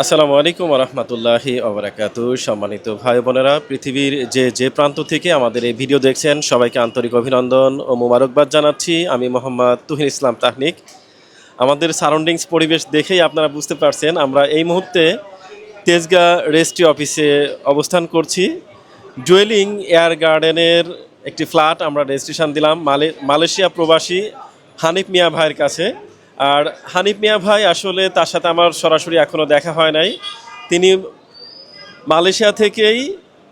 আসসালামু আলাইকুম রহমতুল্লাহি অবরাকাত সম্মানিত ভাই বোনেরা, পৃথিবীর যে যে প্রান্ত থেকে আমাদের এই ভিডিও দেখছেন, সবাইকে আন্তরিক অভিনন্দন ও মোবারকবাদ জানাচ্ছি। আমি মোহাম্মদ তুহিন ইসলাম তাহনিক। আমাদের সারাউন্ডিংস পরিবেশ দেখেই আপনারা বুঝতে পারছেন, আমরা এই মুহূর্তে তেজগাঁ রেজিস্ট্রি অফিসে অবস্থান করছি। জুয়েলিং এয়ার গার্ডেনের একটি ফ্ল্যাট আমরা রেজিস্ট্রেশন দিলাম, মালে, মালয়েশিয়া প্রবাসী হানিফ মিয়া ভাইয়ের কাছে। আর হানিফ মিয়া ভাই আসলে তার সাথে আমার সরাসরি এখনও দেখা হয় নাই। তিনি মালয়েশিয়া থেকেই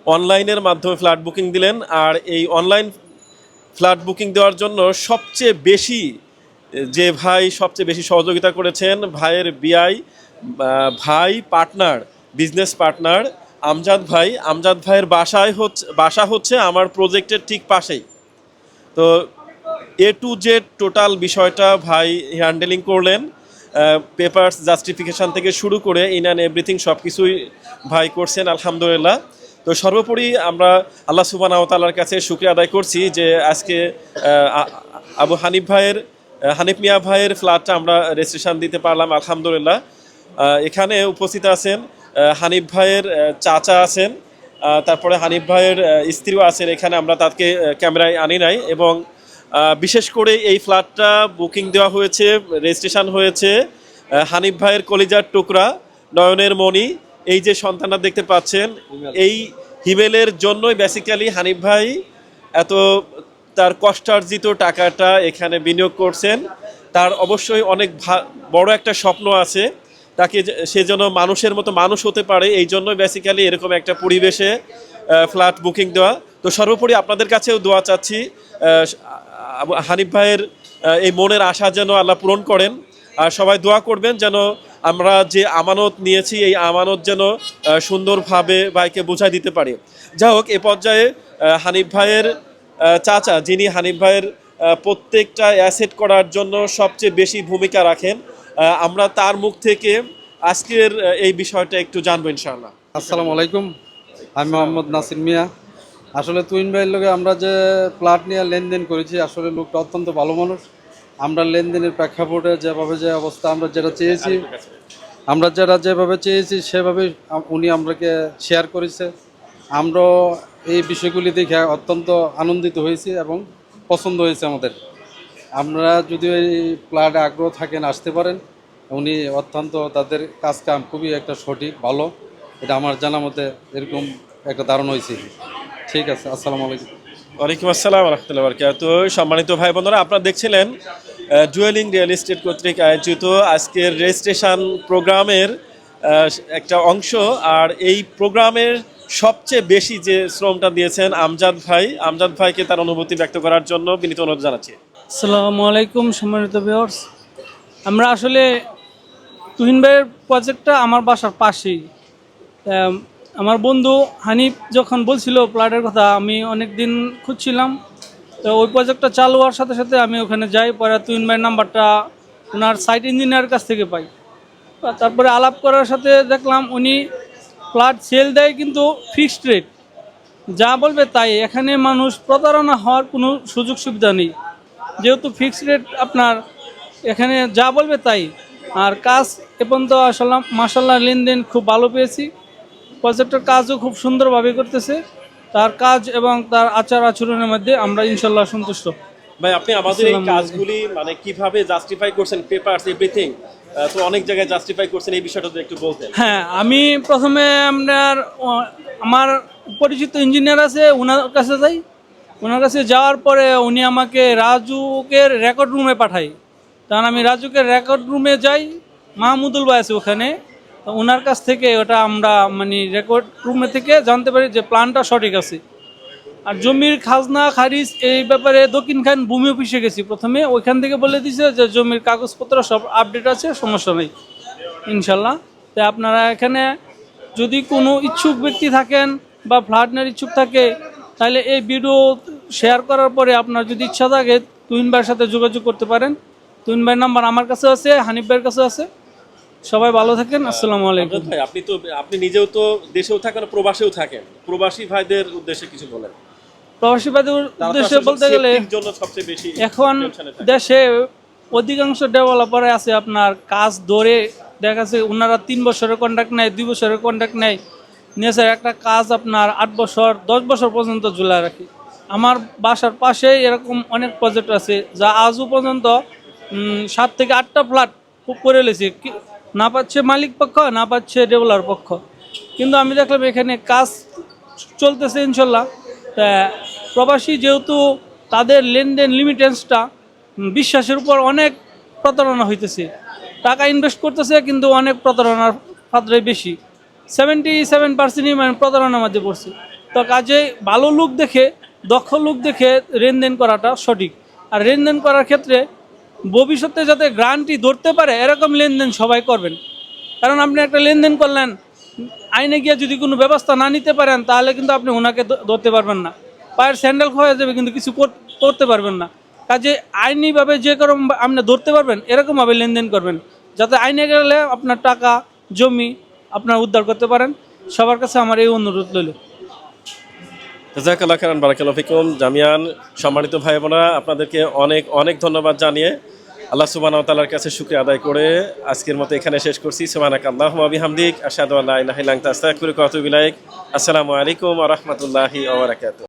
অনলাইনের মাধ্যমে ফ্ল্যাট বুকিং দিলেন আর এই অনলাইন ফ্ল্যাট বুকিং দেওয়ার জন্য সবচেয়ে বেশি, যে ভাই সবচেয়ে বেশি সহযোগিতা করেছেন ভাইয়ের বিআই ভাই পার্টনার, বিজনেস পার্টনার আমজাদ ভাই। আমজাদ ভাইয়ের বাসায় হচ্ছে বাসা হচ্ছে আমার প্রজেক্টের ঠিক পাশেই। তো এ টু জেড টোটাল বিষয়টা ভাই হ্যান্ডেলিং করলেন পেপারস জাস্টিফিকেশন থেকে শুরু করে ইন অ্যান্ড এভরিথিং সব কিছুই ভাই করছেন, আলহামদুলিল্লাহ। তো সর্বোপরি আমরা আল্লাহ সুবান তালার কাছে শুক্রিয়া আদায় করছি যে আজকে আবু হানিফ ভাইয়ের হানিফ মিয়া ভাইয়ের ফ্ল্যাটটা আমরা রেজিস্ট্রেশন দিতে পারলাম, আলহামদুলিল্লাহ। এখানে উপস্থিত আছেন হানিফ ভাইয়ের চাচা আছেন তারপরে হানিফ ভাইয়ের স্ত্রীও আছেন, এখানে আমরা তাকে ক্যামেরায় আনি নাই এবং বিশেষ করে এই ফ্ল্যাটটা বুকিং দেওয়া হয়েছে রেজিস্ট্রেশন হয়েছে হানিফ ভাইয়ের কলিজার টুকরা নয়নের মণি এই যে সন্তানরা দেখতে পাচ্ছেন এই হিমেলের জন্যই বেসিক্যালি হানিফ ভাই এত তার কষ্টার্জিত টাকাটা এখানে বিনিয়োগ করছেন। তার অবশ্যই অনেক ভা- বড় একটা স্বপ্ন আছে তাকে সে যেন মানুষের মতো মানুষ হতে পারে এই জন্যই বেসিক্যালি এরকম একটা পরিবেশে ফ্ল্যাট বুকিং দেওয়া। তো সর্বোপরি আপনাদের কাছেও দোয়া চাচ্ছি হানিফ ভাইয়ের এই মনের আশা যেন আল্লাহ পূরণ করেন। আর সবাই দোয়া করবেন যেন আমরা যে আমানত নিয়েছি, এই আমানত যেন সুন্দরভাবে ভাইকে বোঝাই দিতে পারি। যাই হোক, এ পর্যায়ে হানিফ ভাইয়ের চাচা যিনি হানিফ ভাইয়ের প্রত্যেকটা অ্যাসেট করার জন্য সবচেয়ে বেশি ভূমিকা রাখেন আমরা তার মুখ থেকে আজকের এই বিষয়টা একটু জানব ইনশাআল্লাহ। আসসালামু আলাইকুম। আমি মোহাম্মদ নাসির মিয়া। আসলে তুইন ভাইয়ের লোকে আমরা যে প্লাট নিয়ে লেনদেন করেছি, আসলে লোকটা অত্যন্ত ভালো মানুষ। আমরা লেনদেনের প্রেক্ষাপটে যেভাবে যে অবস্থা আমরা যেটা চেয়েছি, আমরা যেটা যেভাবে চেয়েছি, সেভাবে উনি আমরাকে শেয়ার করেছে। আমরা এই বিষয়গুলি দেখে অত্যন্ত আনন্দিত হয়েছি এবং পছন্দ হয়েছে আমাদের। আমরা যদি এই প্লাটে আগ্রহ থাকেন, আসতে পারেন। উনি অত্যন্ত তাদের কাজ কাম খুবই একটা সঠিক, ভালো। এটা আমার জানা মতে এরকম একটা ধারণা হয়েছে। ঠিক আছে আসসালামু আলাইকুম। ওয়ালাইকুম আসসালাম রহমতুল্লাহ বরকাত সম্মানিত ভাই বোনেরা আপনারা দেখছিলেন জুয়েলিং রিয়েল এস্টেট কর্তৃক আয়োজিত আজকের রেজিস্ট্রেশন প্রোগ্রামের একটা অংশ। আর এই প্রোগ্রামের সবচেয়ে বেশি যে শ্রমটা দিয়েছেন আমজাদ ভাই আমজাদ ভাইকে তার অনুভূতি ব্যক্ত করার জন্য বিনীত অনুরোধ জানাচ্ছি। আসসালামু আলাইকুম সম্মানিত ভিউয়ার্স আমরা আসলে তুহিন ভাইয়ের প্রজেক্টটা আমার বাসার পাশেই। আমার বন্ধু হানিফ যখন বলছিল প্লাটের কথা, আমি অনেক দিন খুঁজছিলাম। তো ওই প্রজেক্টটা চালু হওয়ার সাথে সাথে আমি ওখানে যাই, পরে তুহিন ভাইয়ের নাম্বারটা ওনার সাইট ইঞ্জিনিয়ার কাছ থেকে পাই। তারপরে আলাপ করার সাথে দেখলাম উনি ফ্ল্যাট সেল দেয় কিন্তু ফিক্সড রেট যা বলবে তাই, এখানে মানুষ প্রতারণা হওয়ার কোনো সুযোগ সুবিধা নেই। যেহেতু ফিক্সড রেট আপনার, এখানে যা বলবে তাই। আর কাজ এ পর্যন্ত আসলে মাসাল্লাহ লেনদেন খুব ভালো পেয়েছি। প্রজেক্টের কাজও খুব সুন্দরভাবে করতেছে। তার কাজ এবং তার আচার আচরণের মধ্যে আমরা ইনশাল্লাহ সন্তুষ্ট। ভাই আপনি আমাদের এই কাজগুলি মানে কীভাবে জাস্টিফাই করছেন পেপারস এভরিথিং তো অনেক জায়গায় জাস্টিফাই করছেন এই বিষয়টা একটু বলতেন। হ্যাঁ আমি প্রথমে আপনার আমার পরিচিত ইঞ্জিনিয়ার আছে ওনার কাছে যাই। ওনার কাছে যাওয়ার পরে উনি আমাকে রাজুকের রেকর্ড রুমে পাঠাই তখন আমি রাজুকের রেকর্ড রুমে যাই মাহমুদুল ভাই আছে ওখানে। তো ওনার কাছ থেকে ওটা আমরা মানে রেকর্ড রুমে থেকে জানতে পারি যে প্ল্যানটা সঠিক আছে। আর জমির খাজনা, খারিজ এই ব্যাপারে দক্ষিণ খান ভূমি অফিসে গেছি প্রথমে। ওইখান থেকে বলে দিছে যে জমির কাগজপত্র সব আপডেট আছে, সমস্যা নেই, ইনশাল্লাহ। তাই আপনারা এখানে যদি কোনো ইচ্ছুক ব্যক্তি থাকেন বা ফ্ল্যাট নেওয়ার ইচ্ছুক থাকে, তাহলে এই ভিডিও শেয়ার করার পরে আপনার যদি ইচ্ছা থাকে, তুহিন ভাইয়ের সাথে যোগাযোগ করতে পারেন। তুহিন ভাইয়ের নাম্বার আমার কাছে আছে, হানিফ ভাইয়ের কাছে আছে। সবাই ভালো থাকেন আসসালামু আলাইকুম। ভাই আপনি তো আপনি নিজেও তো দেশেও থাকেন প্রবাসেও থাকেন। প্রবাসী ভাইদের উদ্দেশ্যে কিছু বলেন। প্রবাসী তো উদ্দেশ্যে বলতে গেলে সবচেয়ে বেশি এখন দেশে অধিকাংশ ডেভেলপারে আছে আপনার কাজ ধরে দেখা গেছে ওনারা তিন বছরের কন্ট্রাক্ট নেয় দুই বছরের কন্ট্রাক্ট নেয় নিয়ে একটা কাজ আপনার আট বছর দশ বছর পর্যন্ত ঝুলায় রাখি। আমার বাসার পাশেই এরকম অনেক প্রজেক্ট আছে যা আজও পর্যন্ত সাত থেকে আটটা ফ্ল্যাট করে লেছে। না পাচ্ছে মালিক পক্ষ, না পাচ্ছে ডেভেলপার পক্ষ। কিন্তু আমি দেখলাম এখানে কাজ চলতেছে ইনশাল্লাহ। তা প্রবাসী যেহেতু তাদের লেনদেন লিমিটেন্সটা বিশ্বাসের উপর অনেক প্রতারণা হইতেছে। টাকা ইনভেস্ট করতেছে, কিন্তু অনেক প্রতারণার পাত্রে বেশি। সেভেন্টি সেভেন পার্সেন্টই মানে প্রতারণার মধ্যে পড়ছে। তো কাজে ভালো লোক দেখে, দক্ষ লোক দেখে লেনদেন করাটা সঠিক। আর লেনদেন করার ক্ষেত্রে ভবিষ্যতে যাতে গ্রান্টি ধরতে পারে, এরকম লেনদেন সবাই করবেন। কারণ আপনি একটা লেনদেন করলেন, আইনে গিয়ে যদি কোনো ব্যবস্থা না নিতে পারেন, তাহলে কিন্তু আপনি ওনাকে ধরতে পারবেন না। পায়ের স্যান্ডেল হয়ে যাবে, কিন্তু কিছু কর- করতে পারবেন না। কাজে আইনিভাবে যে কোনো আপনি ধরতে পারবেন, এরকমভাবে লেনদেন করবেন। যাতে আইনে গেলে আপনার টাকা, জমি আপনার উদ্ধার করতে পারেন। সবার কাছে আমার এই অনুরোধ রইল। জাজাকাল্লাহ খান বারাকাল্লাহ ফিকুম। জামিয়ান, সম্মানিত ভাই বোনা আপনাদেরকে অনেক অনেক ধন্যবাদ জানিয়ে আল্লাহ সুবাহ তালার কাছে শুক্রিয়া আদায় করে আজকের মতো এখানে শেষ করছি। সুবানাক আল্লাহ বিহামদিক আসাদ আল্লাহ আসসালামু আলাইকুম আ রাহমাতুল্লাহি